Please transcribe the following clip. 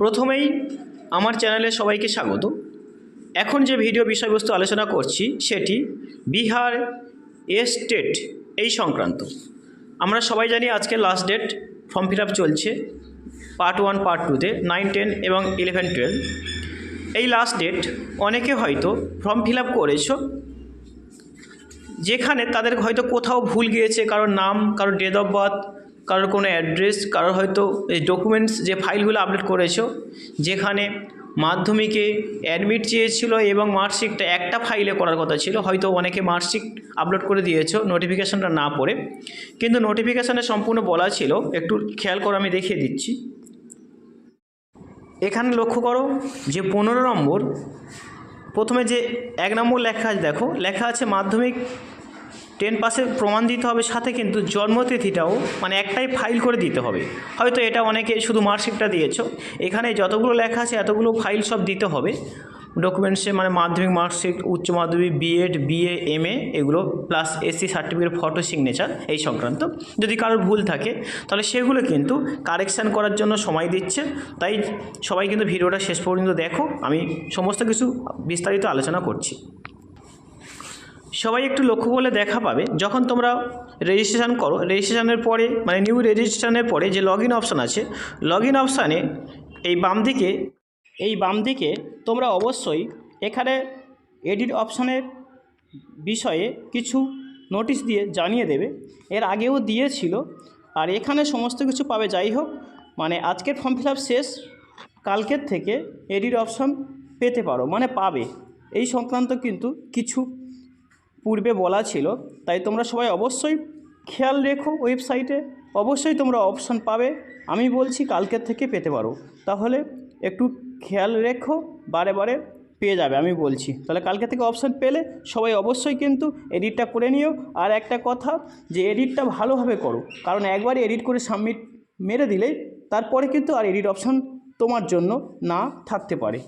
প্রথমেই আমার চ্যানেলে সবাইকে স্বাগত। এখন যে ভিডিও বিষয়বস্তু আলোচনা করছি, সেটি বিহার এস্টেট এই সংক্রান্ত। আমরা সবাই জানি আজকে লাস্ট ডেট ফর্ম ফিল চলছে পার্ট ওয়ান পার্ট টুতে নাইন টেন এবং ইলেভেন টুয়েলভ এই লাস্ট ডেট অনেকে হয়তো ফর্ম ফিল আপ করেছ, যেখানে তাদের হয়তো কোথাও ভুল গিয়েছে, কারোর নাম, কারোর ডেট অফ বার্থ কারোর কোনো অ্যাড্রেস কারোর হয়তো এই ডকুমেন্টস যে ফাইলগুলো আপলোড করেছ, যেখানে মাধ্যমিকে অ্যাডমিট চেয়েছিল এবং মার্কশিটটা একটা ফাইলে করার কথা ছিল, হয়তো অনেকে মার্কশিট আপলোড করে দিয়েছ নোটিফিকেশানটা না পড়ে। কিন্তু নোটিফিকেশানে সম্পূর্ণ বলা ছিল, একটু খেয়াল করে আমি দেখিয়ে দিচ্ছি। এখানে লক্ষ্য করো যে পনেরো নম্বর, প্রথমে যে এক নম্বর লেখা আছে, দেখো, লেখা আছে মাধ্যমিক টেন পাসের প্রমাণ দিতে হবে, সাথে কিন্তু জন্মতিথিটাও মানে একটাই ফাইল করে দিতে হবে। হয়তো এটা অনেকে শুধু মার্কশিটটা দিয়েছ। এখানে যতগুলো লেখা আছে, এতগুলো ফাইল সব দিতে হবে। ডকুমেন্টসে মানে মাধ্যমিক মার্কশিট, উচ্চ মাধ্যমিক বিএড বিএ এমএ এগুলো plus SC certificate photo signature এই সংক্রান্ত। যদি কারোর ভুল থাকে, তাহলে সেগুলো কিন্তু কারেকশান করার জন্য সময় দিচ্ছে। তাই সবাই কিন্তু ভিডিওটা শেষ পর্যন্ত দেখো। আমি সমস্ত কিছু বিস্তারিত আলোচনা করছি। সবাই একটু লক্ষ্য করলে দেখা পাবে, যখন তোমরা রেজিস্ট্রেশন করো রেজিস্ট্রেশনের পরে মানে নিউ রেজিস্ট্রেশনের পরে যে লগ ইন অপশান আছে লগ ইন অপশানে এই বাম দিকে, এই বাম দিকে তোমরা অবশ্যই এখানে এডিট অপশানের বিষয়ে কিছু নোটিশ দিয়ে জানিয়ে দেবে। এর আগেও দিয়েছিল, আর এখানে সমস্ত কিছু পাবে। যাই হোক মানে আজকের ফর্ম ফিল শেষ, কালকের থেকে এডিট অপশান পেতে পারো মানে পাবে। এই সংক্রান্ত কিন্তু কিছু পূর্বে বলা ছিল, তাই তোমরা সবাই অবশ্যই খেয়াল রেখো ওয়েবসাইটে। অবশ্যই তোমরা অপশান পাবে। আমি বলছি কালকের থেকে পেতে পারো। তাহলে একটু খেয়াল রেখো, বারে বারে পেয়ে যাবে, আমি বলছি। তাহলে কালকে থেকে অপশান পেলে সবাই অবশ্যই কিন্তু এডিটটা করে নিও। আর একটা কথা, যে এডিটটা ভালোভাবে করো। কারণ একবার এডিট করে সাবমিট মেরে দিলেই তারপরে কিন্তু আর এডিট অপশান তোমার জন্য না থাকতে পারে।